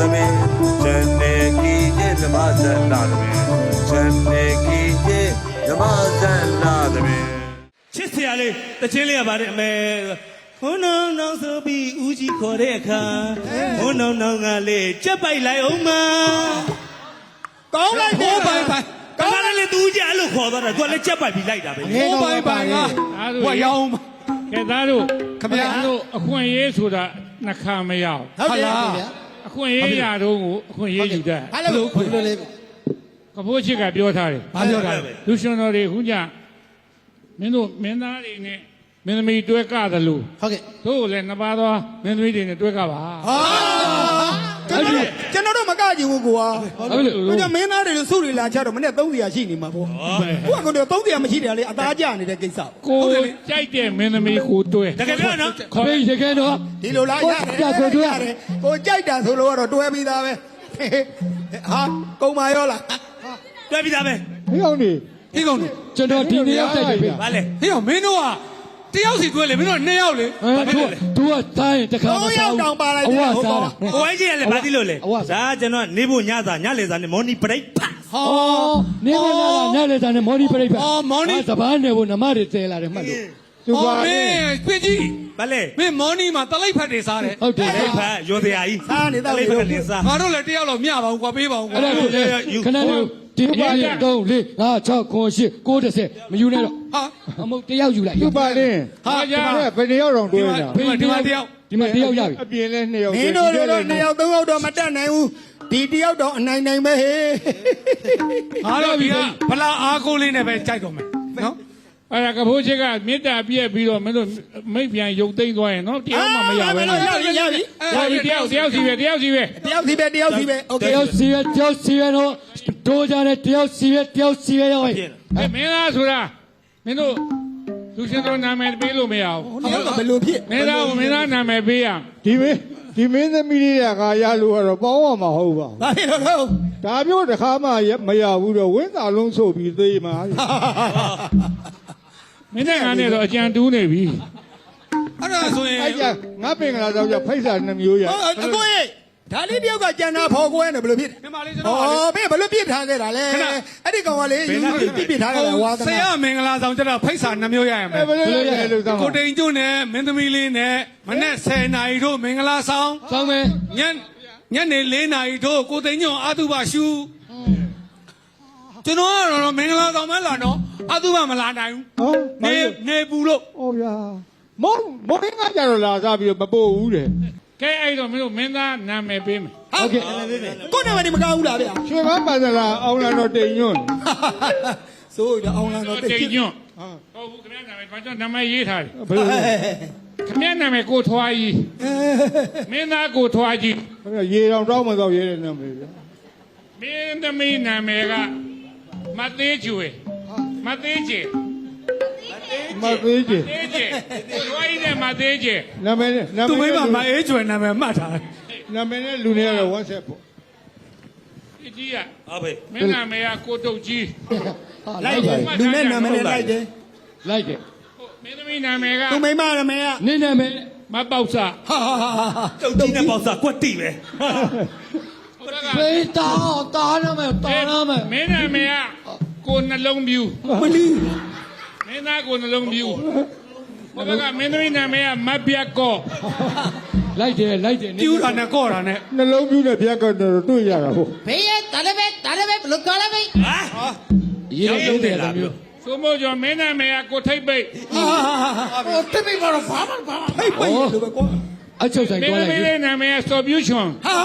သမီးဇန်နေကီရဲ့ဓမ္မဇန်လာသမီးဇန်နေကီရဲ့ဓမ္မဇန်လာသမီးချစ်စရာလေးတချင်းလေးရပါတယ်အမေဟွန်းနောင်နောင်ဆိုပြီးဦးကြီးခေါ်တဲ့အခါဟွန်းနောင်နောင်ကလေးကြက်ပိုက်လိုက်အောင်မကောင်းလိုက်တယ်ဟိုပိုင်ပိုင်ကမလည်းလေသူကြီးအဲ့လိုခေါ်သွားတာသူကလည်းကြက်ပိုက်ပြီးလိုက်တာပဲဟိုပိုင်ပိုင်ကဝတ်ရောင်းကဲသားတို့ခင်ဗျာသားတို့အခွင့်အရေးဆိုတာနှခါမရအောင်ဟုတ်တယ်ဗျာအ ခွင့်အရေးရတော့ကိုအခွင့်အရေးယူတတ်ဘာလို့ဘယ်လိုလဲကဖိုးချစ်ကပြောထားတယ်ဘာပြောတာလဲလူရှင်တော်တွေခုညမင်းတို့မင်းသားတွေနဲ့မင်းသမီးတွဲကတယ်လို့ဟုတ်ကဲ့တို့လည်းနှစ်ပါးသောမင်းသမီးတွေနဲ့တွဲကပါဟာ ကျွန်တော်ကျွန်တော်တို့မကကြည့်ဘူးကွာဟုတ်ပြီတို့ကြမင်းသားတွေစုတွေလာချတော့မနေ့300ရှိနေမှာပေါ့ကိုကကတော့300မရှိတယ်လေအသားကျနေတဲ့ကိစ္စကိုကြိုက်တဲ့မင်းသမီးကိုတွဲတကယ်ပြောနော်ခေါ်ရခဲ့တော့ဒီလိုလားရတယ်ကိုကြိုက်တာဆိုလို့ကတော့တွဲပြီးသားပဲဟာကုံမာရောလားတွဲပြီးသားပဲဟေးအောင်နေဟေးကောင်တို့ကျွန်တော်ဒီနေ့ရောက်တိုက်ပြီဗျာဗာလေဟေးကောင်မင်းတို့က တယောက်စီတွဲလေမင်းတို့ကနှစ်ယောက်လေဟမ်သူသူကတိုင်းတခါမစားဘူးအဝစားတာဟိုဝိုင်းကြီးကလည်းဗာတိလို့လေအဝစားဒါကျွန်တော်နေဖို့ညစာညလေစာနဲ့မော်နီပရိတ်ဖတ်ဟောနေမလာညလေတန်းနဲ့မော်ဒီပရိတ်ပဲအော်မော်နီစပားနေဖို့နမတွေတဲလာတယ်မှတ်လို့သူဟောပါမလေင်းပြကြီးဗာလေမင်းမော်နီမှာတလိပ်ဖတ်တွေစားတယ်ဟုတ်တယ်ပရိတ်ဖတ်ရောတရားကြီးစားနေတော့လိပ်ဖတ်နေစားငါတို့လည်းတယောက်တော့မျှပါဘူးကွာပေးပါဦးကွာအဲ့ဒါကိုလေခဏလေး ဒီပါလေ3 4 5 6 9 10 9မယူနဲ့တော့ဟာအမုတ်တယောက်ယူလိုက်သူပါလင်းဟာကြဘယ်နှစ်ယောက်တောင်ဒီတွေ့မှာတာဒီမှာဒီမှာတယောက်ဒီမှာတယောက်ရပြီအပြင်လဲနှစ်ယောက်မင်းတို့တွေတော့2ယောက်3ယောက်တော့မတက်နိုင်ဘူးဒီတယောက်တော့အနိုင်နိုင်ပဲဟေးငါတို့ဒီကဗလာအားကိုးလေးနဲ့ပဲကြိုက်တော့မယ်နော် အဲ့ဒါကဖိုးချစ်ကမေတ္တာပြည့်ပြီးတော့မင်းတို့မိတ်ပြန်ရုပ်သိမ်းသွားရင်နော်တယောက်မှမရပဲ ရ နော် ပြီရပြီ ဟောဒီတယောက်တယောက်စီပဲတယောက်စီပဲ တယောက်စီပဲတယောက်စီပဲโอเค တယောက်စီရတယောက်စီရတော့တိုးကြတယ်တယောက်စီရတယောက်စီရရော အဲမင်းသားဆိုတာမင်းတို့လူရှင်တော်နာမည်ပေးလို့မရဘူး ဟောဘယ်လိုဖြစ် မင်းသားကိုမင်းသားနာမည်ပေးရ ဒီမင်းဒီမင်းသမီးလေးကငါရလို့ကတော့ပေါင်းရမှာဟုတ်ပါဘူး ဘာဖြစ်လို့လဲ ဒါမျိုးတစ်ခါမှမရဘူးတော့ဝင်းသာလုံးဆိုပြီးသေးမှာ မင်းနဲ့ငါနဲ့တော့အကြံတူးနေပြီအဲ့ဒါဆိုရင်အဲ့ကြငါပင်ကလာတော့ကြဖိတ်စာနှမျိုးရဟောအကိုရေဒါလေးတယောက်ကကြံတာဖော်ကွဲနေဘယ်လိုဖြစ်ဒီမှာလေးကျွန်တော်ကလေဩဘယ်ဘယ်လိုပြစ်ထားခဲ့တာလဲအဲ့ဒီကောင်ကလေယူယူပြစ်ပြစ်ထားခဲ့တာဝါသဆနာရာမင်္ဂလာဆောင်ကျတော့ဖိတ်စာနှမျိုးရရမယ်အဲ့ဘယ်လိုလဲလို့သားကိုတိန်ကျွန်းနဲ့မင်းသမီးလေးနဲ့မနေ့10နာရီတို့မင်္ဂလာဆောင်ဆောင်းမယ်ညညနေ4နာရီတို့ကိုတိန်ညွန့်အာတုဘရှူ ကျွန်တော်ကတော့မင်္ဂလာဆောင်မလာတော့အာတုဘမလာနိုင်ဟောဘူးနေနေပူလို့ဩဗျာမောင်မောင်ကကြတော့လာစားပြီးတော့မပို့ဘူးတဲ့ကဲအဲ့တော့မင်းတို့မင်းသားနာမည်ပေးမယ်ဟုတ်ကဲ့ကိုနာမည်မကောင်းဘူးလားဗျာရွှေမပန်စလာအောင်လာတော့တိန်ညွန့်ဆိုရအောင်လာတော့တိတ်ညွန့်ဟုတ်ဘူးခင်ဗျားနာမည်ဘာကြောင့်နာမည်ရေးထားတယ်ဘယ်လိုလဲခင်ဗျားနာမည်ကိုထွားကြီးမင်းသားကိုထွားကြီးရေတောင်တောင်းမတော့ရဲတဲ့နာမည်ဗျာမင်းသမီးနာမည်က မသေးကျွေမသေးကျမသေးချင်သေးကျကိုထွားကြီးနဲ့မသေးကျနာမည်နဲ့နာမသူည်မိနဲ့မမအေးကျွယ်နာမည်မှတ်ထားတယ်နာမည်နဲ့လူတွေကတော့ WhatsApp ပေါ့ဒီကြီးကဟုတ်ပြီမင်းနာမည်ကကိုတုတ်ကြီးလိုက်တယ်လူနဲ့နာမည်နဲ့လိုက်တယ်လိုက်တယ်မင်းသမီးနာမည်ကသူမိမနာမည်ကနင်းနာမယ်မပေါက်စာဟာဟာဟာဟာတုတ်ကြီးနဲ့ပေါက်စားကွက်တိပဲဟုတ်ကဲ့ဖေးတာတာနာမယ်တာနာမယ်မင်းနာမည်က ကိုနှလုံးပြူမလီမင်းသားကိုနှလုံးပြူဟိုဘက်ကမင်းသမီးနာမည်ကမပြတ်ကော့လိုက်တယ်လိုက်တယ်ပြူတာနဲ့ကော့တာနဲ့နှလုံးပြူးတဲ့ပြက်ကတော့တွေ့ရတာဟုတ်ဘေးရဒါလည်းပဲဒါလည်းပဲဘယ်လိုကောင်းလဲဘေးဟာရေးလို့တယ်လားမျိုးသို့မဟုတ်ကြောင့်မင်းနာမည်ကကိုထိတ်ပိတ်ဟာဟာဟာဟိုတိပိပါတော့ဘာမှဘာမှဖိတ်ဖိတ်လို့ပဲကွာ အချုပ်ဆိုင်မင်းသွားသမီးလိုက်လေးနာမည်ကစော်ပြူချွန်ဟာ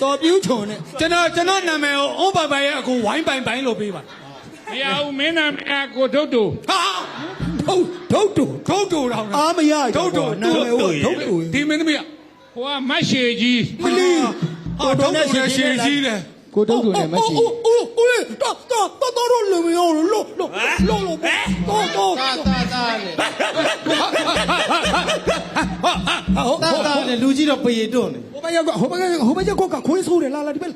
စော်ပြူးချုံနဲ့ကျွန်တော်ကျွန်တော်နာမည်ကိုအုံးပိုင်ပိုင်ရဲ့အကူဝိုင်းပိုင်ပိုင်လို့ပေးပါမရဘူးမင်းနာမည်ကကိုထုတ်တူဟာထုံထုံတူထုံးတူတောင်းတာအာမရနာမည်ဟုတ်ထုံတူဒီမင်းသမီးကဟိုကမတ်ရှေကြီးမလီဟာထုံးတူနဲ့ရှည်ကြီးတယ်ကိုတုံးတူနဲ့မရှိအိုး အိုးအိုးတော့တော့တော့တော့လူမျိုးလို့လို့လို့လို့လို့တော့တော့တာတာတာလေဟုတ်တာတာလေလူကြီးတော့ပေတွန်းနေဟိုဘက်ကဟိုဘက်ကဟိုဘက်ကကခွေးဆိုးတယ်လာလာဒီဘက်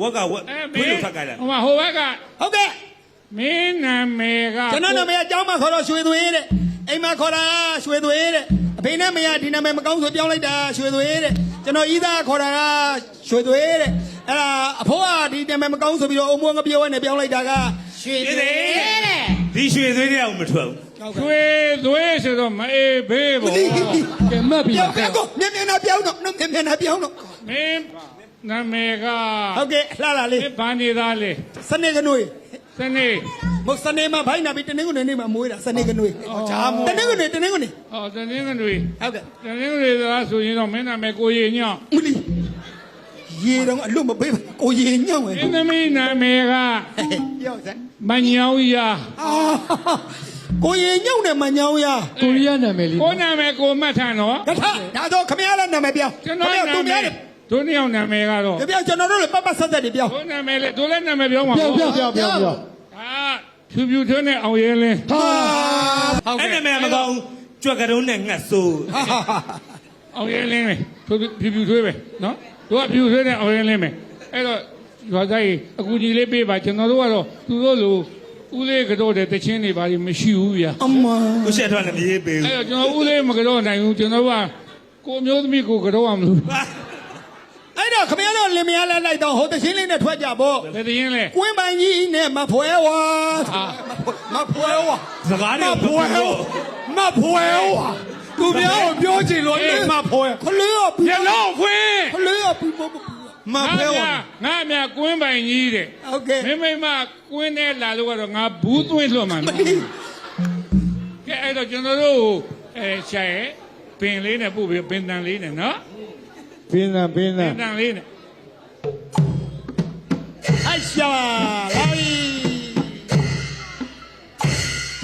ဝက်ကဝက်အဲဘယ်လိုထပ်ကြလိုက်ဟိုမှာဟိုဘက်ကဟုတ်ကဲ့မင်းနာမည်ကကျွန်တော်နာမည်အကြောင်းမခေါ်တော့ရွှေသွေးတဲ့အိမ်မှာခေါ်တာရွှေသွေးတဲ့အဖေနဲ့မရဒီနာမည်မကောင်းဆိုပြောင်းလိုက်တာရွှေသွေးတဲ့ကျွန်တော်ဤသားခေါ်တာကရွှေသွေးတဲ့ အဲ့ဒါအဖိုးကဒီနာမည်မကောင်းဆိုပြီးတော့အုံမွေးငပြောနဲ့ပြောင်းလိုက်တာကရွှေဒီသွေးလေဒီရွှေသွေးတဲ့အောင်မထွက်ဘူးသွေးသွေးဆိုတော့မအေးဘေးပေါ့ကဲမှတ်ပြီးပြောပါင်းကောမြင်မြင်နာပြောင်းတော့မြင်မြင်နာပြောင်းတော့မင်းနာမည်ကဟုတ်ကဲ့လှလာလေးမင်းဘာနေသားလေစနေကနွေစနေမဟုတ်စနေမှာဘိုင်းနာပြီးတနင်္ဂနွေနေ့မှာမွေးတာစနေကနွေဂျာမတနင်္ဂနွေတနင်္ဂနွေဟောတနင်္ဂနွေဟုတ်ကဲ့တနင်္ဂနွေသားဆိုရင်တော့မင်းနာမည်ကိုရင်ညောင်းမလီ ရေတော့အလွတ်မပေးပါကိုရေညောင်းဝင်မင်းသမီးနာမည်ကပြောစမ်းမညောင်းရာအာကိုရေညောင်းတယ်မညောင်းရကိုရီးယားနာမည်လေးကိုနာမည်ကိုမှတ်ထားနော်ကထဒါတော့ခမရလည်းနာမည်ပြောင်းကျွန်တော်နာသူမများည်တယ်တို့နှစ်ယောက်နာမည်ကတော့ပြောင်းကျွန်တော်တို့လည်းပတ်ပတ်ဆက်ဆက်တွေပြောင်းတို့နာမည်လေတို့လည်းနာမည်ပြောမှာပြောပေါ့ပြောပြောပြောပြောအာဖြူဖြူထွန်းနဲ့အောင်ရဲလင်းဟာဟုတ်အဲ့ကဲ့နာမည်မကောင်းကြွက်ကတုံးနဲ့ငှက်ဆိုးအောင်ရဲလင်းပဲဖြူဖြူဖြူထွေးပဲနော် တို့ကဖြူထွေးနဲ့အောင်ရဲလင်းပဲအဲ့တော့ရွာသားကြီးအကူကြီးလေးပေးပါကျွန်တော်တို့ကတော့သူတို့လိုဦးလေးကတော့တဲ့တချင်းတွေပါလိမရှိဘူးဗျာအမကိုရှက်ထွက်လည်းမရေးပေးဘူးအဲ့တော့ကျွန်တော်ဦးလေးမကတော့နိုင်ဘူးကျွန်တော်ကကိုမျိုးသမီးကိုကတော့အောင်မလို့အဲ့တော့ခမရတို့လင်မယားလည်းလိုက်တော့ဟိုတချင်းလေးနဲ့ထွက်ကြပေါ့ဘယ်တရင်လဲကွင်းပိုင်ကြီးနဲ့မဖွဲဝါမဖွဲဝါစကားတွေမဖွဲဝါမဖွဲဝါ သူများကိုပြောချင်လို့လေမဖွဲခလေးရောမျက်လုံးဖွင့်ခလေးရောပြီးမဖွဲဝါငါမြကွင်းပိုင်ကြီးတဲ့ဟုတ်ကဲ့မင်းမိမကွင်းနဲ့လာလို့ကတော့ငါဘူးသွင်းလွတ်မှာနော်ကဲအဲ့တော့ကျွန်တော်တို့အဲရှာရဲ့ပင်လေးနဲ့ပို့ပြီးပင်တန်လေးနဲ့နော်ဘင်းသားဘင်းပသားင်တန်လေးနဲ့အရှာလာပြီ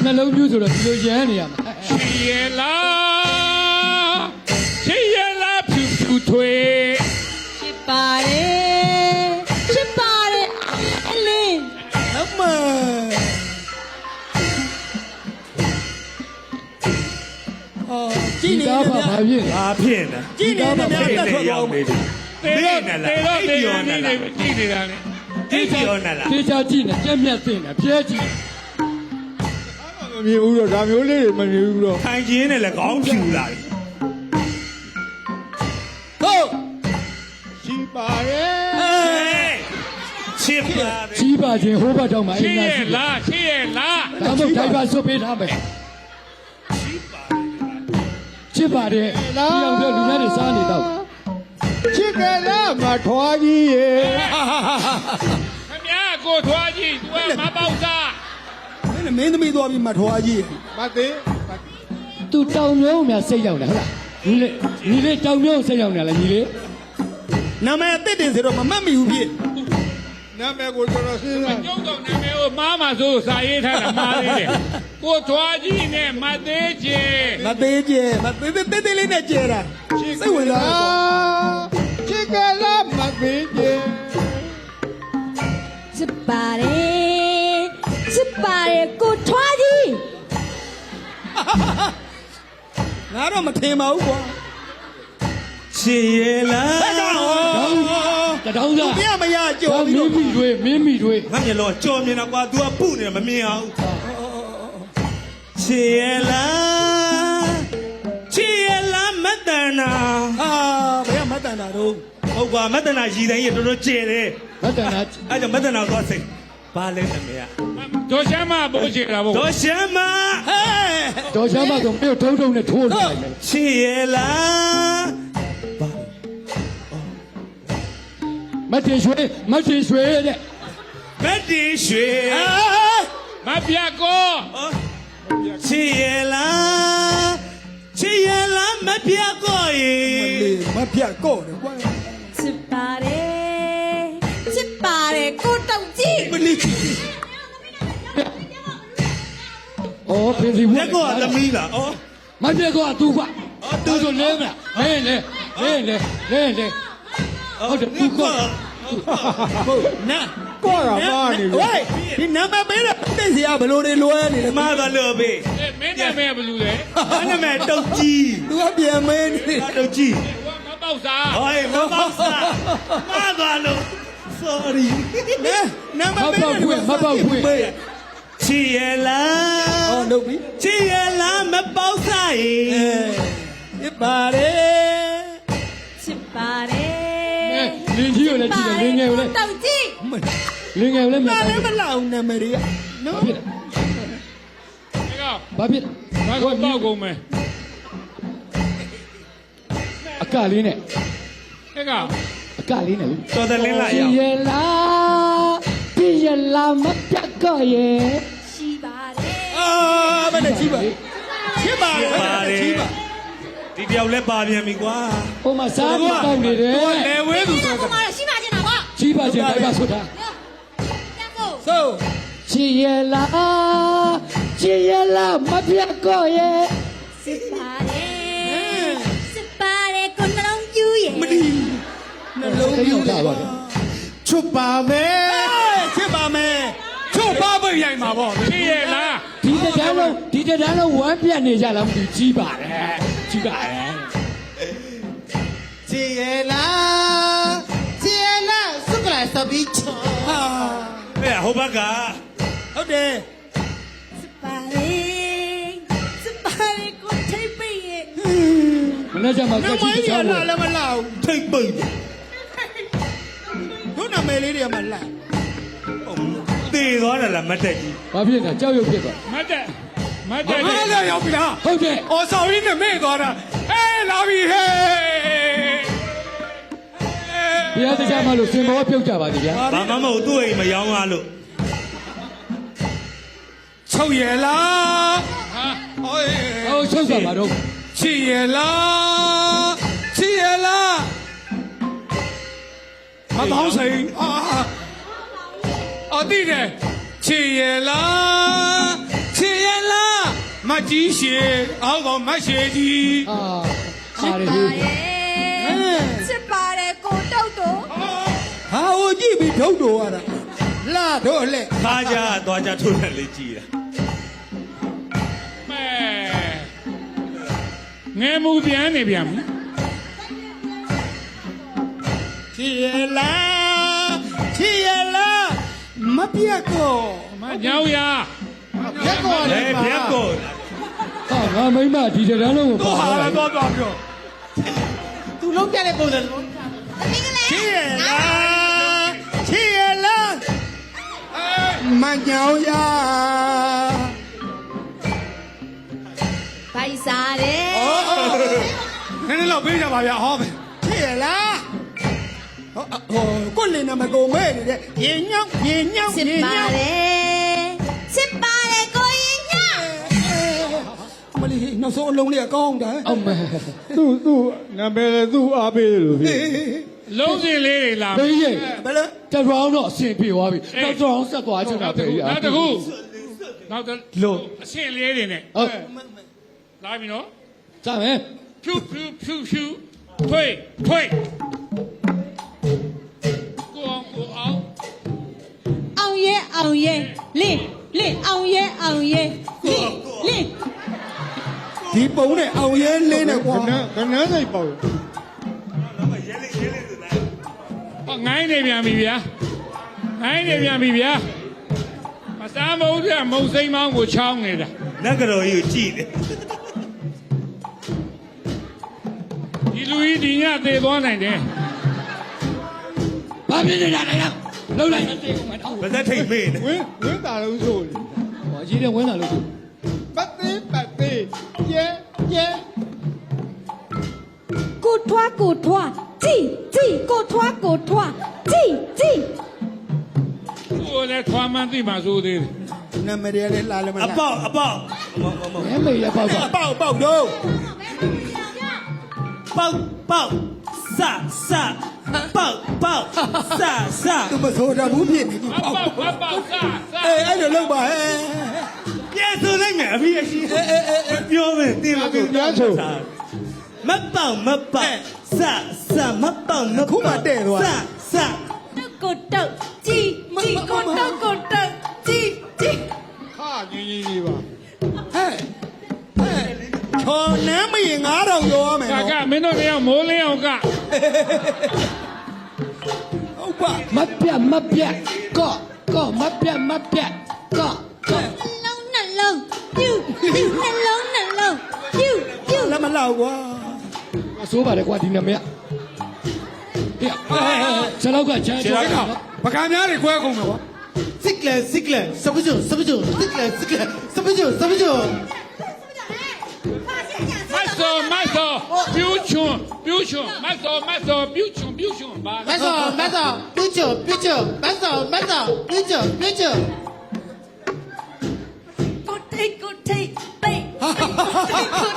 နှလုံးပြူးဆိုတော့ဒီလိုရမ်းနေရမှာချီရလား ပြောနေလားတေချာကြည့်နေကြက်မြတ်သိနေပြဲကြည့်မမြင်ဘူးတော့ဒါမျိုးလေးတွေမမြင်ဘူးတော့ထိုင်ခြင်းနဲ့လည်းခေါင်းဖြူလာတယ်ဟုတ်ရှိပါတယ်ချစ်ပါပဲကြီးပါခြင်းဟိုးဘက်တော့မှချီအိမ်ရသားရှိတယ်လားချီရလား ဒါမှမဟုတ်ဒိုင်ပါဆွတ်ပေးထားမယ် ချစ်ပါတယ်ဒီအောင်ပြောလူများတွေစားနေတော့ချစ်ကလားမထွားကြီးရေခင်ဗျာကိုထွားကြီး तू ကမပေါက်စားမင်းသမီးသွားပြီးမထွားကြီးမသေးသူတောင်မျိုးများစိတ်ရောက်တယ်ဟုတ်လားညီလေးညီလေးတောင်မျိုးစိတ်ရောက်နေလားညီလေးနာမည်အစ်စ်တင်ဆိုတော့မမှတ်မိဘူးဖြစ် နာမည်ကိုကျွန်တော်စဉ်းစားကျုပ်တော့နာမည်ကိုမားမှာဆိုစာရေးထားတာမားသေးတယ်ကိုထွားကြီးနဲ့မသေးချေမသေးကျဲမသေးသေးသေးသေးလေးနဲ့ကျဲတာစိတ်ဝင်စားတယ်ပေါ့ချစ်ကလားမသေးကြီးချစ်ပါတယ်ချစ်ပါတယ်ကိုထွားကြီးငါတော့မထင်ပါဘူးကွာချစ်ရဲ့လား တတောင်းစားပြမရကြော်တော့ပြီးမတော့င်းမိတွေမင်းမိတွေငါမျက်လုံးကြော်မြင်တာကွာ तू ကပုနေတယ်မမြင်အောင်ချစ်ရဲ့လားချစ်ရဲ့လားမတန်နာဟာဘယ်ကမတန်တာတော့ဟုတ်ကွာမတန်နာရည်တိုင်းရတော်တော်ကျဲတယ်မတန်တာအဲ့ကြောင့်မတန်နာသွားစိတ်ဘာလဲနာမည်ကတို့ချမ်းမပို့ချေတာဗောဒေါ်ရှမ်းမဟဲ့တော်ချမ်းမဆိုမြို့ထုံထုံနဲ့ထိုးနေလိုက်မယ်ချစ်ရဲ့လား မတ်တင်ရွှေမတ်တင်ရွှေတဲ့မတ်တီရွှေမပြတ်ကိုချစ်ရဲ့လားချစ်ရဲ့လားမပြတ်ကိုရေလေမပြတ်ကော့တယ်ကွာချစ်ပါတယ်ချစ်ပါတယ်ကိုတောက်ကြီးမလေးဩပင်စီဝလက်ကောကသမီးလားဩမပြက်ကောသူကွာသူဆိုလဲမလားလဲလဲလဲလဲလဲလဲ ဟုတ်တယ်သူကောဟုတ်နာကော့တာမာနေပြီဝေးဒီနံပါတ်ပေးတဲ့တိတ်စရာဘလို့တွေလွဲနေလဲမကလို့ဘေးအေးမင်းနာမည်ဘယ်လိုလဲဘာနာမည်တုတ်ကြီးသူကပြန်မင်းနေတုတ်ကြီးဟိုကမပေါက်စားဟိုမပေါက်စားမကလို့ sorry နဲနံပါတ်ပေးတဲ့ချချစ်ရလားဟောလုပ်ပြီချစ်ရလားမပေါက်စားရအဲင်ပြပါတ ကြီးကိုလည်းကြည့်တယ်လင်းငယ်ကိုလည်းတောက်ကြည့်လင်းငယ်ကိုလည်းမြတ်ဒါတယ်လည်းမလောက်နာမည်တွေကနော်ဖြစ်တယ်ဒီကဘာဖြစ်ဘာကိုတောက်ကုန်မယ်အကလေးနဲ့အဲ့ကအကလေးနဲ့လေတော်တယ်လင်းလာရကြအောင်ည်ရလားပြည့်ရလားမပြတ်ကရဲ့ရှိပါတယ်အာမနဲ့ချီးပါချီးပါလေပါတယ်ချီးပါဒီတယောက်လဲပါပြန်ပြီကွာဟိုမှာစားပြတောက်နေတယ်သူကလေဝဲသူဒီဆိုကောင်ကတော့ရှိပါချင်တာပေါ့ ကြီးပါချင်တိုင်းပါဆိုတာတက်ဖို့ဆိုကြည်ရလားကြည်ရလားမပြတ်ကရဲ့စစ်ပါတယ်စစ်ပါတယ်ကိုနှလုံးကျူးရဲ့မဒီနှလုံးတိတ်ပြူအောင်ကြပါလေချွတ်ပါမယ်ချစ်ပါမယ်ချုပ်ပါပိတ်ရိုက်မှာပေါ့ကြည့်ရလားဒီတန်းလုံးဒီတန်းလုံးဝမ်းပြတ်နေကြလားမသိဘူးကြီးပါတယ်ကြီးပါတယ်ချစ်ရလားချစ်ရလား စုကလာစပီချောဟာအဲ့ဟိုဘက်ကဟုတ်တယ်စစ်ပါတယ်စစ်ပါတယ်ကိုထိပ်ပိတ်ရဲ့မနေ့ကမှနကမကြီးည်ချောရင်းလာလည်းမလောက်ထိတ်ပိတ်တို့နာမည်လေးတွေကမလောက်တေသွားတယ်လားမတ်တက်ကြီးဘာဖြစ်လဲကြောက်ရွံ့ဖြစ်သွားမတ်တက်မတ်ဘာတက်လဲရောက်ပြီလားဟုတ်တယ်အော်ဆော်ရီနဲ့မေ့သွားတာဟဲလာပြီဟဲ ဘုရားတရားမလို့စင်ဘောပြုတ်ကြပါသည်ဗျာဘာမှမဟုတ်သူ့အိမ်မရောင်းရလို့ချုပ်ရလားဟာဟိုဟောချုပ်သွားပါတော့ချစ်ရလားချစ်ရလားမတောင်းစိန်အာအတိတယ်ချစ်ရလားချစ်ရလားမကြီးရှေအောက်ကောင်မရှေကြီးအာစစ်အားရပါည်ရဲ့ ဟာဟိုကြည့်ပြီးထုတ်တော်ရတာလာတော့လက်ခါကြသွားကြထုတ်တယ်လေးကြည်တာမဲငယ်မှုပြန်နေပြန်ပြီချစ်ရလားချစ်ရလားမပြတ်ကောမညောင်ရရက်ကော်လေလေးပါပြက်ကိုဟာငါမိမဒီတန်းလုံးကိုတော့ပါဟာလာလာတော့တော့ပြောသူလုံးပြတဲ့ပုံစံလုံးမင်္ဂလာချစ်ရလား မညောင်ရဘိုက်စားတယ်နည်းနည်းတော့ပေးကြပါဗျာဟောမယ်ချစ်ရလားဟောဟောကိုလင်းနမကုံမဲနေတဲ့ရေညောင်းရေညောင်းစစ်ရေပါညောင်းတယ်စစ်ပါတယ်ကိုရင်ညမလီနောက်ဆုံးအလုံးလေးကကောင်းတာအောင်မဲ သူ့သူ့နာမည်လည်းသူ့အားပေးတယ်လို့ဖြစ် လုံးစင်လေးတွေလာဘေးရိတ်ဘယ်လိုတရောင်းတော့အဆင်ပြေသွားပြီနောက်တော့အောင်ဆက်သွားချင်တာပဲနောက်တစ်ခုနောက်တစ်လို့အဆင့်လေးတွေနဲ့ဟုတ်လာပြီနော်စမယ်ဖြူဖြူဖြူဖြူထွေးထွေးကိုအောင်ကိုအောင်အောင်ရဲအောင်ရဲလင်းလင်းအောင်ရဲအောင်ရဲလင်းလင်းဒီပုံနဲ့အောင်ရဲလင်းနဲ့ကွာခဏခဏစိတ်ပေါ့ဟော ငိုင်းနေပြန်ပြီဗျာငိုင်းနေပြန်ပြီဗျာမစားမဟုတ်တဲ့မုံစိမ်းမောင်းကိုချောင်းနေတာနတ်ကတော်ကြီးကိုကြည်တယ်ဒီလူကြီးဒီညသေသွားနိုင်တယ်ဘာဖြစ်နေတာလဲလုံးလိုက်တေးကုန်မှာတော့ဗဇက်ထိတ်မေးနေဝင်းဝင်းတာလုံးဆိုလေဟောကြီးတဲ့ဝင်းလာလို့ပတ်သေးပတ်သေးကျဲကျဲကိုထွားကိုထွား ကြည်ကြည်ကိုထွားကိုထွားကြည်ကြည်ကိုယ်လည်းထွားမှန်းသိမှဆိုသေးတယ်နာမည်ရလဲလာလည်းမအလားပေါက်အပေါက်မမမမဲမေရပေါက်ပါပေါက်ပေါက်တော့ပေါက်ပေါက်စစပေါက်ပေါက်စစသူမဆိုတာဘူးဖြစ်နေပြီအပေါက်ပေါက်အပေါက်စားစားအေးအဲ့လိုလုပ်ပါဟဲ့ပြန်ဆိုလိုက်မယ်အဖေအရှိပြောမယ်တင်မပြော မပေါက်မပေါက်စစမပေါက်မစစကိုတောက်ကြည်ကြည်ကိုတောက်ကိုတောက်ကြည်ကြည်ခါငင်းကြီးလေးပါဟဲ့ဟဲ့ချော်နမ်းမရင်9000ရောရမယ်ကနော်ကမင်းတို့လည်းမိုးလင်းအောင်ကဟုတ်ပါမပြတ်မပြတ်ကော့ကော့မပြတ်မပြတ်ကော့ကော့ပြူပြူနှလုံးနှလုံးပြူပြူလက်မလောက်ကွာ ဆိုးပါတယ်ကွာဒီနာမည်ကဆလောက်ကချမ်းခြေထောက်ပကံများတွေကွဲကုန်တယ်ကွာစစ်ကလစစ်ကလစပကြုစပကြုစစ်ကလစစ်ကလစပကြုစပကြုမတ်စောမတ်စောပြူချွန်ပြူချွန်မတ်စောမတ်စောပြူချွန်ပြူချွန်ပါမဆောမဆောပြ တိတ်ကို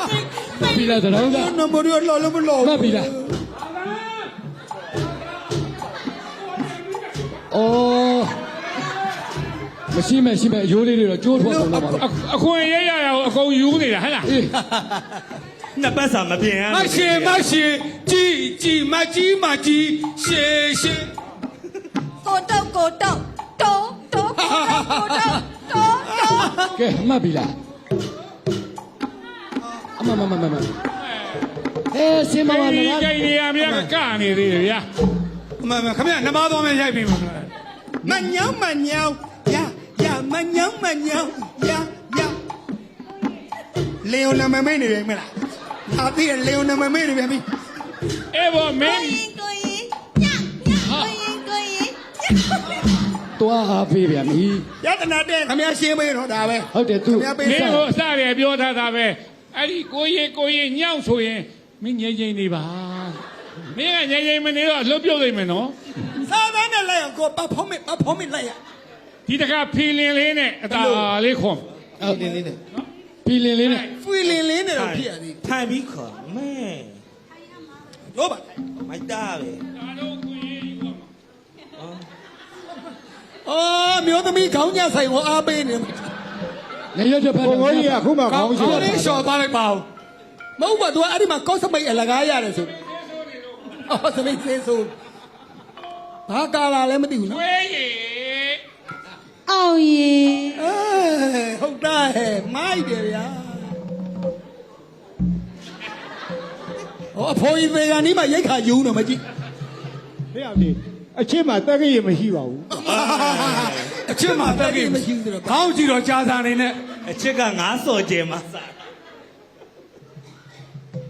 တိတ်ပြီလားတော့ကနံပါတ်ရလော်လို့မလော်မှတ်ပြီလားအော်မရှိမဲ့ရှိမဲ့အယိုးလေးတွေတော့ကျိုးထွက်ကုန်တော့ပါဘူးအခွင့်ရရရအကုန်ယူနေတာဟဲ့လားအေးနှစ်ပတ်စာမပြင်ရမရှင်မရှင်ကြီးကြီးမကြီးမကြီးရှေရှေကိုတောက်ကိုတောက်တောတောကိုတောက်တောတောကဲမှတ်ပြီလားအ မမမမမအဲစင်မမဒီလာကြိုင်နေရမြတ်ကနေသေးတယ်ဗျာအမမခမရနှမသွားမယ်ရိုက်ပြီမလားမညောင်းမညောင်းရရမညောင်းမညောင်းရရလေယိုနမမေးနေပြီမလားအာတိလေယိုနမမေးနေပြီအေးဘောမကိုင်းရင်ကိုရင်ညညကိုရင်ကိုရင်တွားအားပေးဗျာမီယတနာတဲ့ခမရရှင်းမေးတော့ဒါပဲဟုတ်တယ်သူခမရပေးမင်းစကိုအစရပြောထားတာပဲ အဲ့ဒီကိုရင်ကိုရင်ညောင်းဆိုရင်မင်းငြိမ်ငြိမ်နေပါမင်းကငြိမ်ငြိမ်မနေတော့အလုပ်ပြုတ်နေမယ်နော်စားသားနဲ့လိုက်အောင်ကိုပတ်ဖုံးမေပတ်ဖုံးမေလိုက်ရဒီတခါဖီလင်လေးနဲ့အသာလေးခွန်ဟုတ်တယ်လေးနဲ့ပီလင်လေးနဲ့ဖီလင်လေးနဲ့တော့ဖြစ်ရသည်ထိုင်ပြီးခေါ်မဲရောပါမိုက်တာပဲဒါတော့ကိုရင်ယူပါမှာအော်မျိုးသမီးခေါင်းညဆိုင်ကိုအားပေးနေ မှာနေရတဲ့ဖက်ကိုကိုကြီးကခုမှကောခေါင်းင်းရှိကောတာင်းလေးလျှော်သွားလိုက်ပါဦးမဟုတ်ပါ तू အဲ့ဒီမှာကောက်စပိတ်အလကားရတယ်ဆိုအော်စပိတ်သေးဆိုဘာကာလာလဲမသိဘူးနော်ဝေးရေအောင်ရင်အေးဟုတ်တာဟဲ့မိုက်တယ်ဗျာဟောအဖိုးကြီးသေကန်ဒီမှာရိတ်ခါယူနေမကြည့်ဟဲ့အောင်ဒီအချင်းမှာတက်ကြီးမရှိပါဘူး အချစ်မှာတက်ကြီးမရှိဘူးဆိုတော့ခေါင်းကြည့်တော့ကြာစာနေနဲ့အချစ်ကငါစော်ကျဲမှာစာ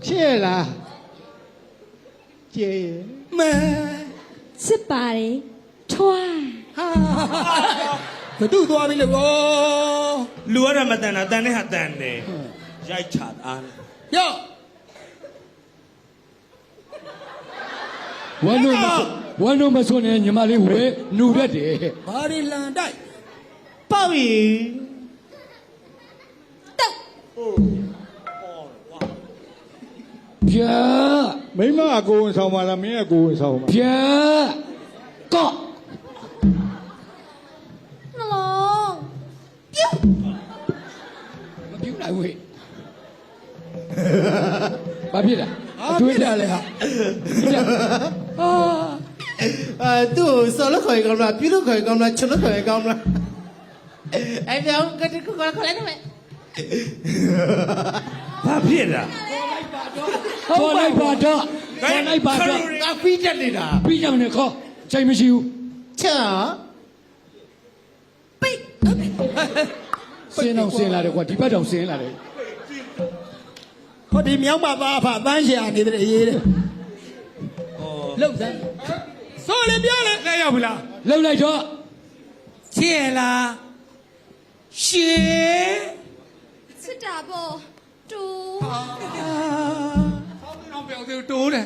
ချစ်လားကျေမဲစစ်ပါတယ်ထွားဟာဘသူသွားပြီလို့ကောလူရတာမတန်တာတန်တဲ့ဟာတန်တယ်ရိုက်ချတာအားယောဝမ်းတို့မဆွ ဝမ်းတို့မဆွနဲ့ညီမလေးဝဲနူရက်တယ်ဘာရီလန်တိုက်ပေါ့ရီတောက်ပြာမိမအကိုဝင်ဆောင်ပါလားမင်းအကိုဝင်ဆောင်ပါပြာကော့နှလုံးပြူမပြူနိုင်ဝေးဘာဖြစ်လဲအာပြစ်တယ်လေဟာ အာသူ့ဆော်လို့ခေါ်ကောင်းလားပြလို့ခေါ်ကောင်းလားချလို့ခေါ်ကောင်းလားအဲ့ပြောင်းကတကူကခေါ်လိုက်တော့မယ်ဘာဖြစ်တာပေါ်လိုက်ပါတော့ပေါ်လိုက်ပါတော့ငါဖီးတက်နေတာပြီးကြမနေခေါ်ချိန်မရှိဘူးချာပိတ်စင်းအောင်စင်းလာတယ်ကွာဒီဘက်တောင်စင်းလာတယ်ဟောဒီမြောက်မသားဖပန်းရှာနေတဲ့ရေးတယ်လှုပ်စမ်း ဆိုလေပြောလေလက်ရောက်ပြီလားလှုပ်လိုက်တော့ချစ်ရလားရှေစစ်တာပေါ့တူတော့ပြောသေးတိုးတယ်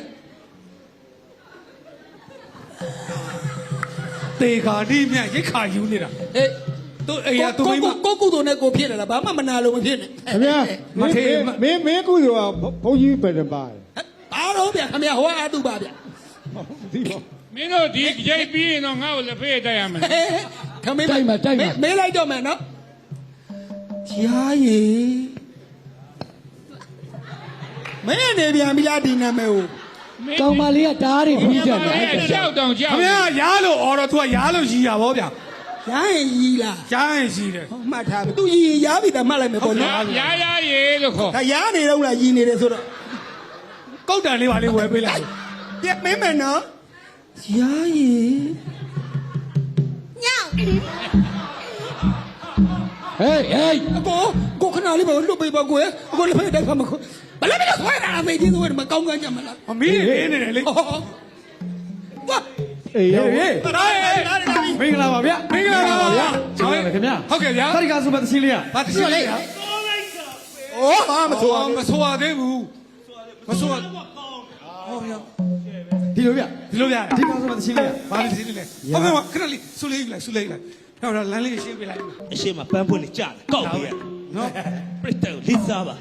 တေခါဒီမြရိတ်ခါယူနေတာအေးသူ့အိမ်ကသူ့မိမကိုကုသိုလ်နဲ့ကိုဖြစ်နေတာဘာမှမနာလို့မဖြစ်နဲ့ခင်ဗျာမထေမင်းမင်းကုသိုလ်ကဘုန်းကြီးပဲတပါးဘာတော့ဗျာခမရဟောအတူပါဗျာဒီပါ မင်းတို့ဒီကြိုက်ပြီးရင်တော့ငါ့ကိုလက်ဖေးတိုက်ရမယ်ခမေးမေးလိုက်တော့မယ်နော်ရှားရီမင်းနေပြန်ပြီလားဒီနာမည်ကိုကောင်မလေးကတားတွေပြီးကြတယ်အဲ့ကြောက်တောင်ကြောခက်မရရားလို့အော်တော့သူကရားလို့ရီတာဗောဗျာရှားရင်ရီလားရားရင်ရီတယ်ဟောမှတ်ထားပြီသူရီရင်ရားပြီတမှတ်လိုက်မယ်ပေါ့နော်ရာရာရေလို့ခေါ်ဒါရားနေတော့လားရီနေတယ်ဆိုတော့ကောက်တန်လေးပါလေးဝယ်ပေးလိုက်ပြမင်းမယ်နော် ရာရီညောင်ဟေးဟေးအကိုကိုခဏလေးပါလွတ်ပေးပါကိုယ်ကိုလည်းဖက်တိုက်ခါမကိုဘယ်လိုလဲခွဲတာမေးချင်းသွေးမကောင်းကန်းကြမလားမမီးနေနေလေဘာအေးဟေးတရိုင်းမင်္ဂလာပါဗျမင်္ဂလာပါဗျဆောင်းရခင်ဗျဟုတ်ကဲ့ဗျတရိကာဆိုမဲ့တစီလေးอ่ะဗတ်တစီလေးဩမဆိုးမဆိုးရသေးဘူးမဆိုးရမဆိုးရမဆိုးရဟောဗျ ဒီလိုဗျဒီလိုဗျဒီမှာဆိုတော့တချင်းလေးဘာလို့ဒီလိုလဲဟုတ်ကဲ့ပါခဏလေးဆူလေးယူလိုက်ဆူလေးယူလိုက်တော့လမ်းလေးရှင်းပြလိုက်အရှိမပန်းပွင့်လေးကြားတယ်ကောက်ပြရနော်ပရိသတ်ကိုလေးစားပါ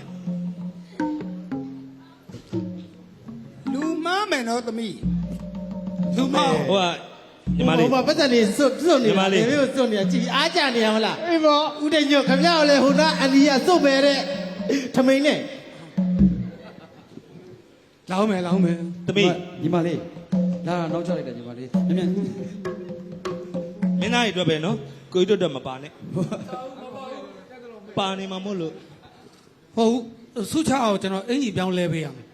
လူမမယ်နော်သမီးလူမဟိုကညီမလေးဟိုမှာပတ်သက်နေစွတ်စွတ်နေညီမလေးလေးကိုစွတ်နေကြည်အားကြနေရမလားအေးပေါ့ဦးတညွတ်ခမရလည်းဟိုနာအန်ဒီယာစွတ်ပဲတဲ့ထမိန်နဲ့ လောင်းမယ်လောင်းမယ်သမီးညီမလေးလာနောက်ချလိုက်တယ်ညီမလေးမြန်မြန်မင်းသားတွေအတွက်ပဲနော်ကိုကြီးတို့အတွက်မပါနဲ့ပါနေမှာမို့လို့ဟုတ်ဆုချအောင်ကျွန်တော်အင်ကြီးပြောင်းလဲပေးရမယ်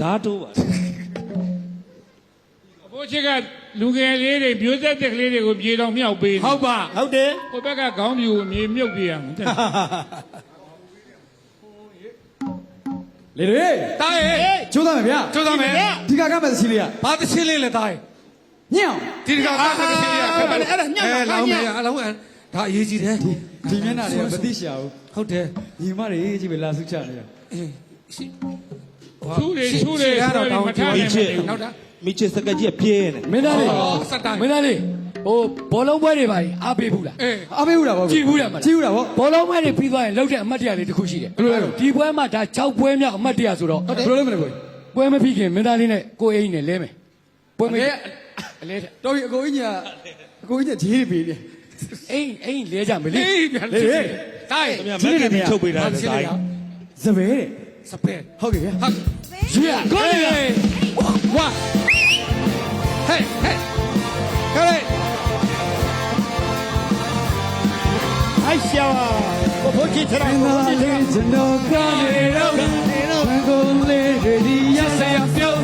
ဓာတ်တိုးပါဘိုးချစ်ကလူငယ်လေးတွေမျိုးဆက်တဲ့ကလေးတွေကိုပြေတော်မြောက်ပေးဟုတ်ပါဟုတ်တယ်ကိုဘက်ကခေါင်းပြူမြေမြုပ်ပြရမယ် လေလေတားရဲ့ကျိုးသားမယ်ဗျာကျိုးသားမယ်ဒီကကမဲ့စီလေးကဘာသစီလေးလဲတားရဲ့ညောင်ဒီကကမဲ့စီလေးကအဲ့ဒါညောင်ပါညောင်အလုံးအန်ဒါအရေးကြီးတယ်ဒီမျက်နှာတွေကမသိရှာဘူးဟုတ်တယ်ညီမတွေကြီးပဲလာစုချနေတာအေးသူတွေသူတွေရတော့တောင်းပြီးချစ်နောက်တာမိချစ်စကကြီးကပြင်းနေမင်းသားလေးမင်းသားလေး ဟိုဘောလုံးပွဲတွေပါကြီးအားပေးဘူးလားအေးအားပေးဘူးလားဗောကြည့်ဘူးလားမလားကြည့်ဘူးလားဗောဘောလုံးပွဲတွေပြီးသွားရင်လောက်တဲ့အမှတ်တရလေးတစ်ခုရှိတယ်ဘယ်လိုလဲဒီပွဲမှာဒါ6ပွဲမြောက်အမှတ်တရဆိုတော့ဘယ်လိုလဲမလဲကိုပွဲမပြီးခင်မင်းသားလေးနဲ့ကိုအိမ်နဲ့လဲမယ်ပွဲမပြီးအလဲတော်ပြီအကိုအိမ်ညာအကိုအိမ်ညာဂျေးတွေပေးနေအိမ်အိမ်လဲကြမလေးအိမ်ပြန်လဲတိုင်းမက်ကပြီးချုပ်ပေးတာတိုင်းစပယ်စပယ်ဟုတ်ကဲ့ဟုတ်ရွှေကိုနေဝါဟဲ့ဟဲ့ကလေး ရှာဘဘကြီးထရာဘဘကြီးထရာကျွန်တော်ကနေတော့နေတော့ဘကုန်လေးတွေဒီရဆရာပြုတ်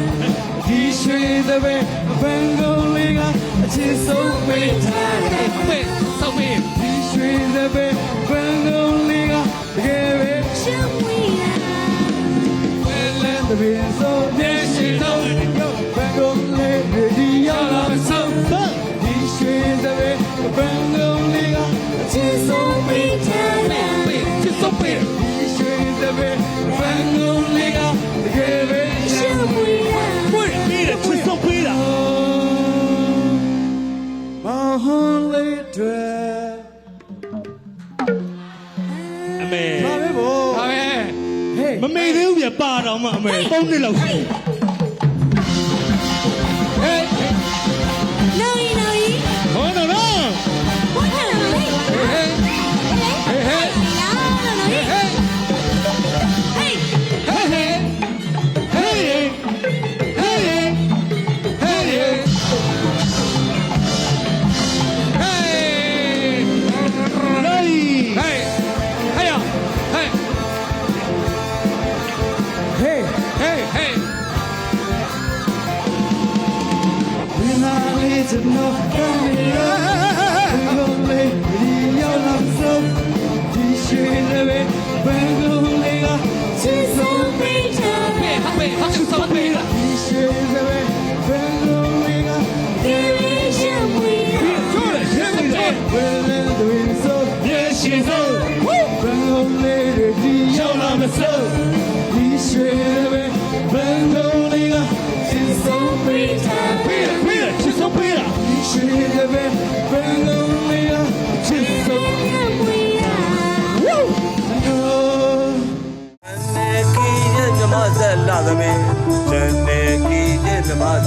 ဒီရွှေသဘဲဘကုန်လေးကအချစ်ဆုံးပေးထားတယ်ဖေးဆုံးပေးဒီရွှေသဘဲဘကုန်လေးကတကယ်ပဲချစ် အမေပါပဲပေါ့ဒါပဲမမေသေးဘူးပြပါတော့မှအမေ၃နှစ်လောက်ရှိ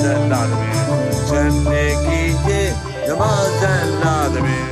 ဇန္တာတပင်ဇန်နေကီယေဓမ္မဇန္တာတပင်